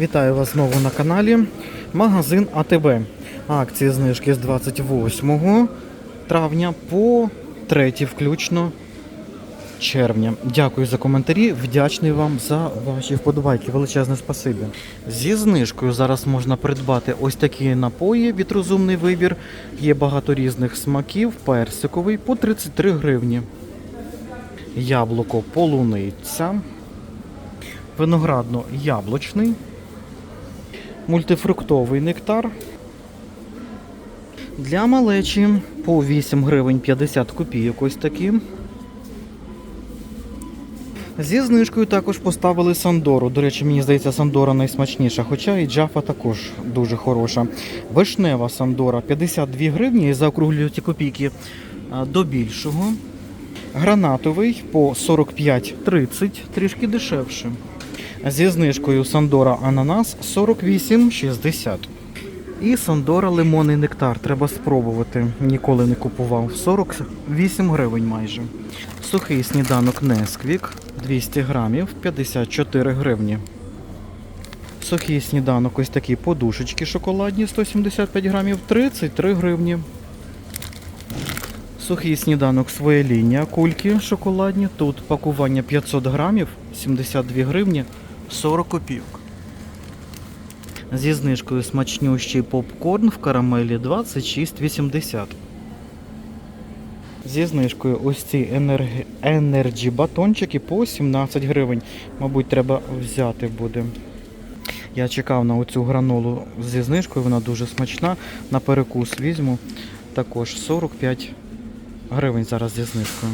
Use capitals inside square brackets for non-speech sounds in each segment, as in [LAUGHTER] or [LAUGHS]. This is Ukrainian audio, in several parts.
Вітаю вас знову на каналі. Магазин АТБ. Акції знижки з 28 травня по 3 включно червня. Дякую за коментарі. Вдячний вам за ваші вподобайки. Величезне спасибі. Зі знижкою зараз можна придбати ось такі напої від розумний вибір. Є багато різних смаків. Персиковий по 33 гривні. Яблуко полуниця. Виноградно-яблучний. Мультифруктовий нектар. Для малечі по 8 гривень 50 копійок ось такі. Зі знижкою також поставили Сандору. До речі, мені здається, Сандора найсмачніша, хоча і Джафа також дуже хороша. Вишнева Сандора 52 гривні і заокруглюють ці копійки до більшого. Гранатовий по 45,30, трішки дешевше. Зі знижкою Сандора Ананас 48,60. І Сандора лимонний нектар. Треба спробувати. Ніколи не купував. 48 гривень майже. Сухий сніданок Несквік 200 грамів 54 гривні. Сухий сніданок ось такі подушечки шоколадні 175 грамів 33 гривні. Сухий сніданок своє лінія, кульки шоколадні. Тут пакування 500 грамів 72 гривні 40 копійок. Зі знижкою смачнющий попкорн в карамелі 26,80. Зі знижкою ось ці енерджі батончики по 17 гривень. Мабуть, треба взяти буде. Я чекав на оцю гранолу зі знижкою, вона дуже смачна. На перекус візьму. Також 45 гривень зараз зі знижкою.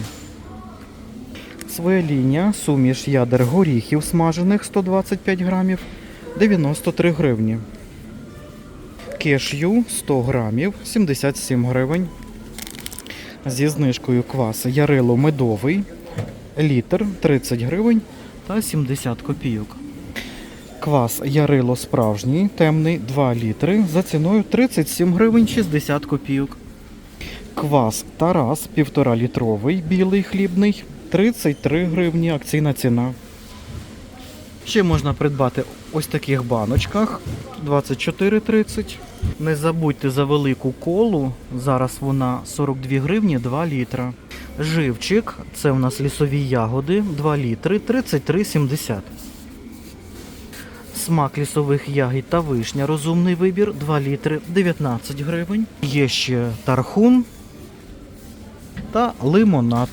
Своя лінія, суміш ядер горіхів смажених 125 грамів 93 гривні. Кешю 100 грамів 77 гривень. Зі знижкою квас Ярило медовий літр 30 гривень та 70 копійок. Квас Ярило справжній темний 2 літри за ціною 37 гривень 60 копійок. Квас Тарас 1,5 літровий білий хлібний 33 гривні акційна ціна. Ще можна придбати ось таких баночках 24,30. Не забудьте за велику колу. Зараз вона 42 гривні 2 літра. Живчик, це у нас лісові ягоди 2 літри 33,70. Смак лісових ягід та вишня. Розумний вибір 2 літри 19 гривень. Є ще тархун та лимонад.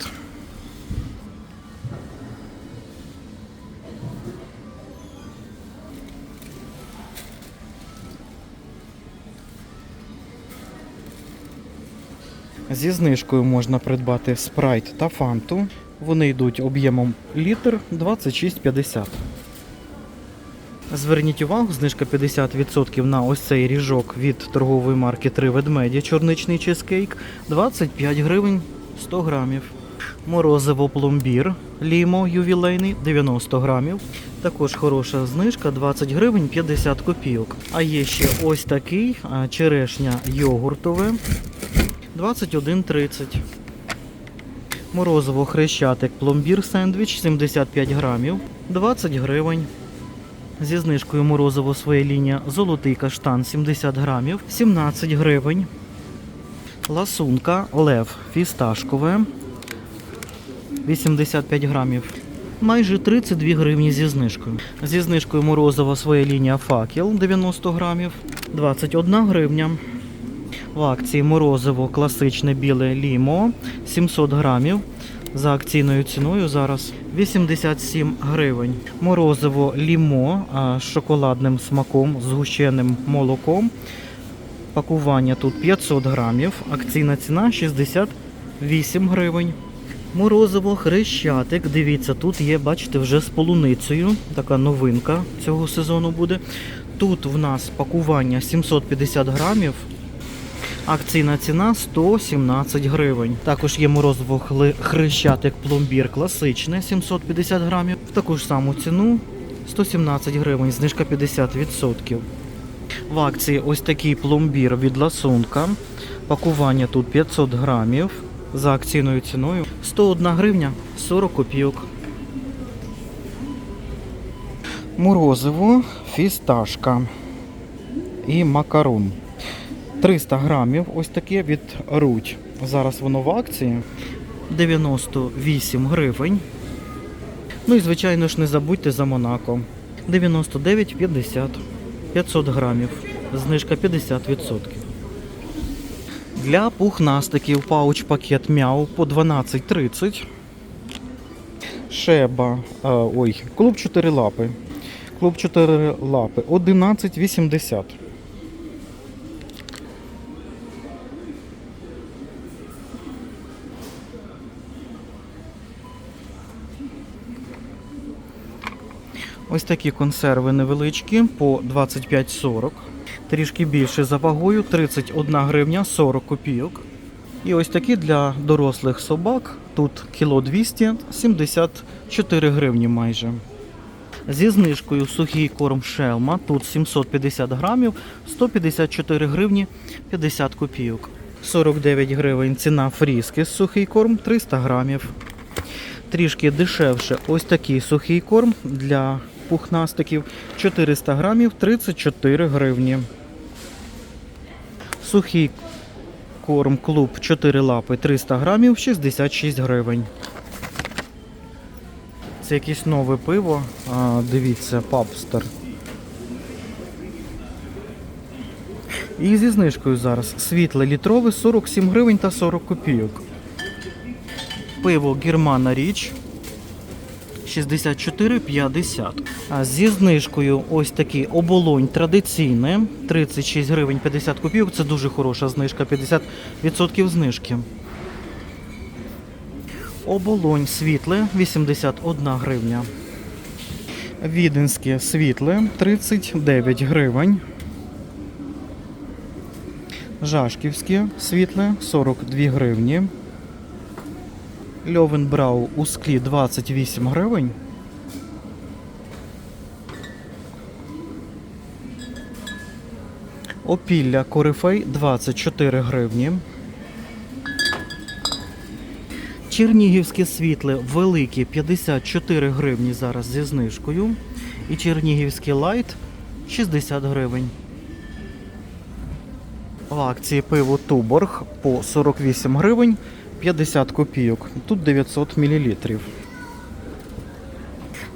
Зі знижкою можна придбати спрайт та фанту. Вони йдуть об'ємом літр 26,50. Зверніть увагу, знижка 50% на ось цей ріжок від торгової марки Три ведмеді, чорничний чизкейк 25 гривень 100 грамів. Морозиво пломбір лімо ювілейний 90 грамів. Також хороша знижка 20 гривень 50 копійок. А є ще ось такий черешня йогуртове 21,30. Морозиво хрещатик пломбір сендвіч 75 грамів 20 гривень. Зі знижкою морозиво своя лінія золотий каштан 70 грамів 17 гривень. Ласунка лев фісташкове 85 грамів. Майже 32 гривні зі знижкою. Зі знижкою морозиво своя лінія факел 90 грамів 21 гривня. В акції морозиво класичне біле лімо 700 грамів. За акційною ціною зараз 87 гривень. Морозиво лімо з шоколадним смаком, згущеним молоком. Пакування тут 500 грамів. Акційна ціна 68 гривень. Морозиво хрещатик. Дивіться, тут є, бачите, вже з полуницею. Така новинка цього сезону буде. Тут в нас пакування 750 грамів. Акційна ціна 117 гривень. Також є морозиво хрещатик пломбір класичне 750 грамів. В таку ж саму ціну 117 гривень, знижка 50%. В акції ось такий пломбір від ласунка. Пакування тут 500 грамів. За акційною ціною 101 гривня 40 копійок. Морозиво, фісташка і макарон. 300 грамів, ось таке від Рудь. Зараз воно в акції. 98 гривень. Ну і, звичайно ж, не забудьте за Монако. 99,50. 500 грамів. Знижка 50%. Для пухнастиків пауч-пакет мяу по 12,30. Шеба. а, ой, клуб 4 лапи. Клуб 4 лапи 11,80. Ось такі консерви невеличкі по 25,40. Трішки більше за вагою 31 гривня 40 копійок. І ось такі для дорослих собак. Тут кіло 200, 74 гривні майже. Зі знижкою сухий корм шелма. Тут 750 грамів, 154 гривні 50 копійок. 49 гривень ціна фріски сухий корм 300 грамів. Трішки дешевше ось такий сухий корм для пухнастиків 400 грамів 34 гривні. Сухий корм клуб 4 лапи 300 грамів 66 гривень. Це якесь нове пиво. А, дивіться, папстер. І зі знижкою зараз. Світле літрове 47 гривень та 40 копійок. Пиво Германа Річ 64,50. Зі знижкою ось такий оболонь традиційне 36 гривень 50 копійок. Це дуже хороша знижка, 50% знижки. Оболонь світле 81 гривня. Віденське світле 39 гривень. Жашківське світле 42 гривні. Льовенбрау у склі 28 гривень. Опілля корифей 24 гривні. Чернігівське світле велике 54 гривні зараз зі знижкою. І Чернігівське лайт 60 гривень. В акції пиво Туборг по 48 гривень 50 копійок. Тут 900 мл.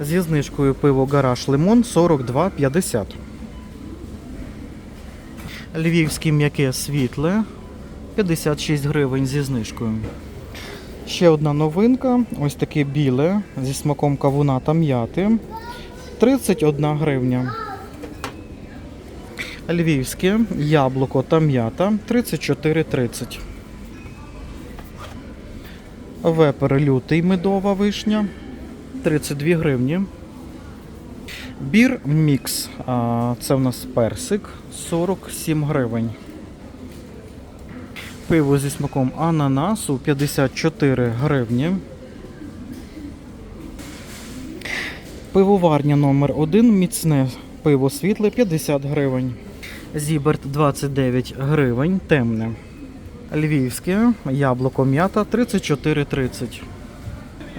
Зі знижкою пиво Гараж Лимон 42,50. Львівське м'яке світле 56 гривень зі знижкою. Ще одна новинка. Ось таке біле зі смаком кавуна та м'яти. 31 гривня. Львівське яблуко та м'ята 34,30. Вепер лютий медова вишня 32 гривні. Бір мікс. Це в нас персик 47 гривень. Пиво зі смаком ананасу 54 гривні. Пивоварня номер 1 міцне пиво світле 50 гривень. Зіберт 29 гривень, темне. Львівське яблуко м'ята 34,30.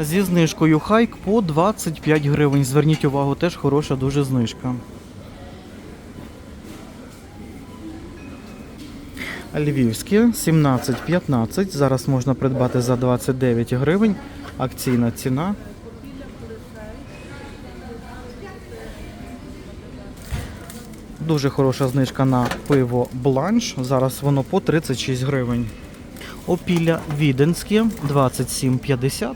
Зі знижкою хайк по 25 гривень. Зверніть увагу, теж хороша дуже знижка. Львівське 17,15. Зараз можна придбати за 29 гривень. Акційна ціна. Дуже хороша знижка на пиво бланш. Зараз воно по 36 гривень. Опілля Віденське 27,50.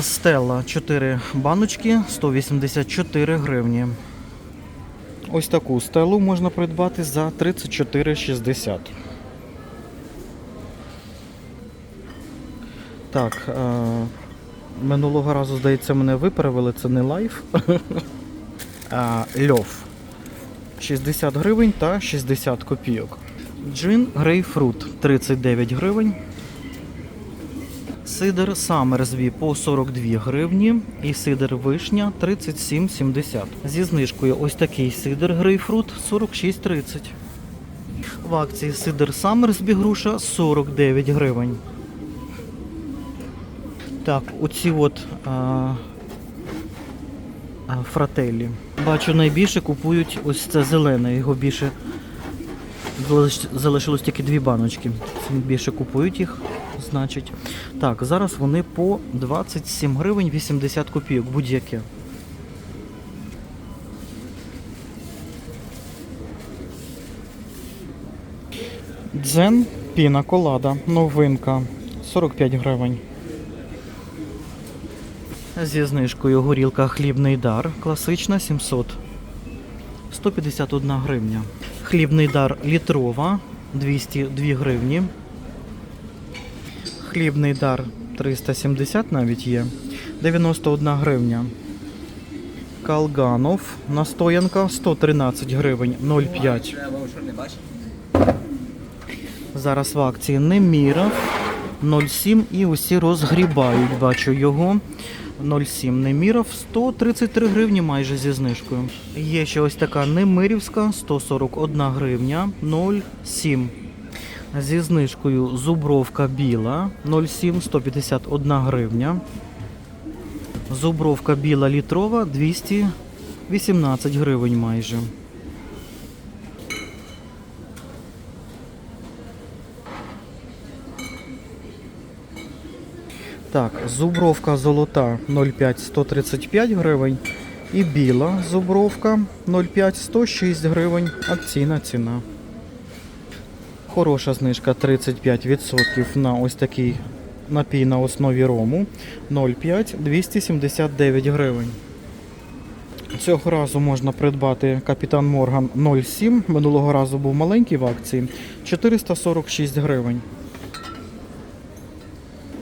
Стелла 4 баночки 184 гривні. Ось таку стелу можна придбати за 34,60. Так, е, минулого разу, здається, мене виправили, це не лайф. [LAUGHS] льов. 60 гривень та 60 копійок. Джин грейпфрут 39 гривень. Сидр Самерзві по 42 гривні і сидр вишня 37,70. Зі знижкою ось такий сидр грейпфрут 46,30. В акції Сидер Саммерсбі груша 49 гривень. Так, оці от а, а, фрателі. Бачу, найбільше купують ось це зелене, його більше залишилось тільки дві баночки. Більше купують їх, значить. Так, зараз вони по 27 гривень 80 копійок будь-яке. Дзен піна колада, новинка 45 гривень. Зі знижкою горілка хлібний дар, класична 700. 151 гривня. Хлібний дар літрова 202 гривні. Хлібний дар 370 навіть є. 91 гривня. Калганов настоянка 113 гривень 0,5. Зараз в акції Неміров 0,7 і усі розгрібають. Бачу його. 0,7 Неміров 133 гривні майже зі знижкою. Є ще ось така Немирівська 141 гривня 0,7. Зі знижкою Зубровка біла 0,7 151 гривня. Зубровка біла літрова 218 гривень майже. Так, зубровка золота 0,5 135 гривень. І біла зубровка 0,5 106 гривень. Акційна ціна. Хороша знижка 35% на ось такий напій на основі рому 0,5 279 гривень. Цього разу можна придбати Капітан Морган 0,7. Минулого разу був маленький в акції 446 гривень.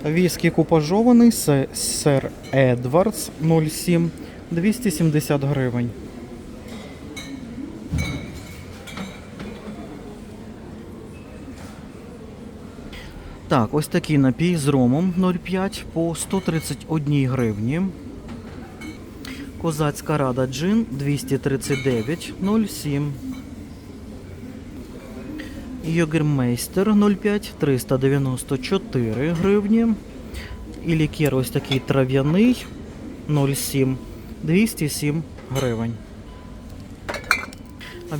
Віскі купажований се- сер Едвардс 07 270 гривень. Так, ось такий напій з ромом 0,5 по 131 гривні. Козацька рада джин 239 07. Йогермейстер 0,5 394 гривні. І лікер ось такий трав'яний 0,7 207 гривень.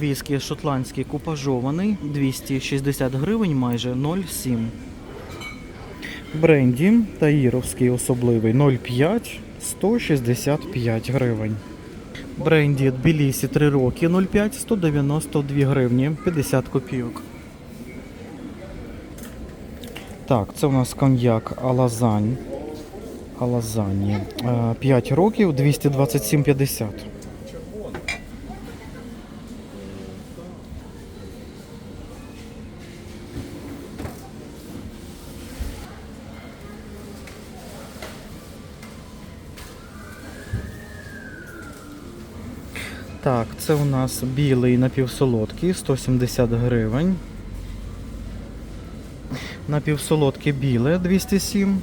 Віскі шотландський купажований 260 гривень майже 0,7. Бренді Таїровський особливий 0,5 165 гривень. Бренді Тбілісі 3 роки 0,5 192 гривні 50 копійок. Так, це у нас коньяк Алазань. Алазані. 5 років 227,50. Так, це у нас білий напівсолодкий 170 гривень. Напівсолодке біле 207.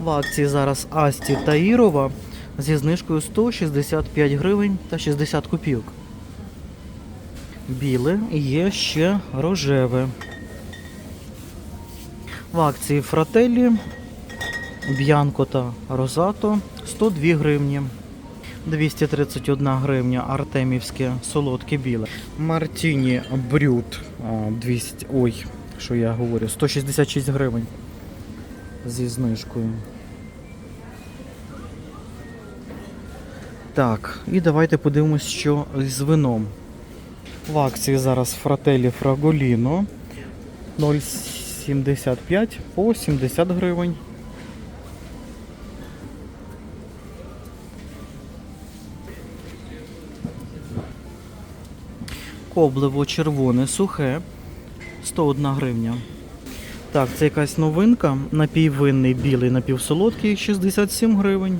В акції зараз Асті Таїрова зі знижкою 165 гривень та 60 копійок. Біле є ще рожеве. В акції Фрателі, Б'янко та Розато 102 гривні. 231 гривня Артемівське солодке біле. Мартіні Брют а, 200. Ой, що я говорю, 166 гривень зі знижкою. Так, і давайте подивимось, що з вином. В акції зараз Фрателі Фраголіно 0,75 по 70 гривень. Коблево червоне сухе 101 гривня. Так, це якась новинка. Напій винний білий напівсолодкий 67 гривень.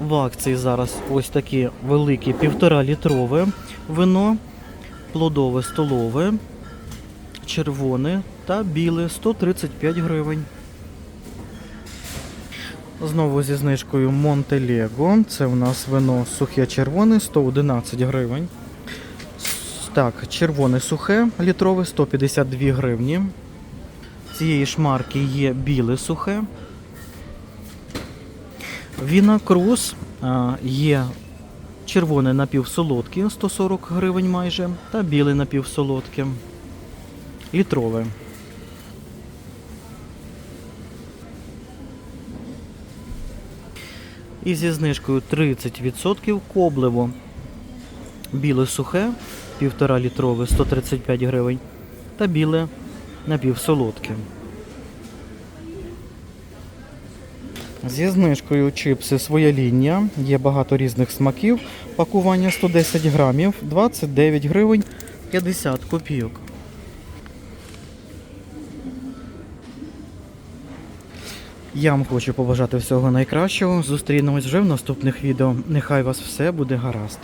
В акції зараз ось такі великі півтора літрове вино, плодове столове, червоне та біле 135 гривень. Знову зі знижкою Монтелего. Це у нас вино сухе червоне 111 гривень. Так, червоне сухе літрове 152 гривні. Цієї ж марки є біле сухе. Віна Круз є червоне напівсолодке 140 гривень майже, та біле напівсолодке. Літрове. І зі знижкою 30% коблево. Біле сухе, 1,5 літрове 135 гривень. Та біле напівсолодке. Зі знижкою чипси своя лінія. Є багато різних смаків. Пакування 110 грамів, 29 гривень 50 копійок. Я вам хочу побажати всього найкращого. Зустрінемось вже в наступних відео. Нехай вас все буде гаразд.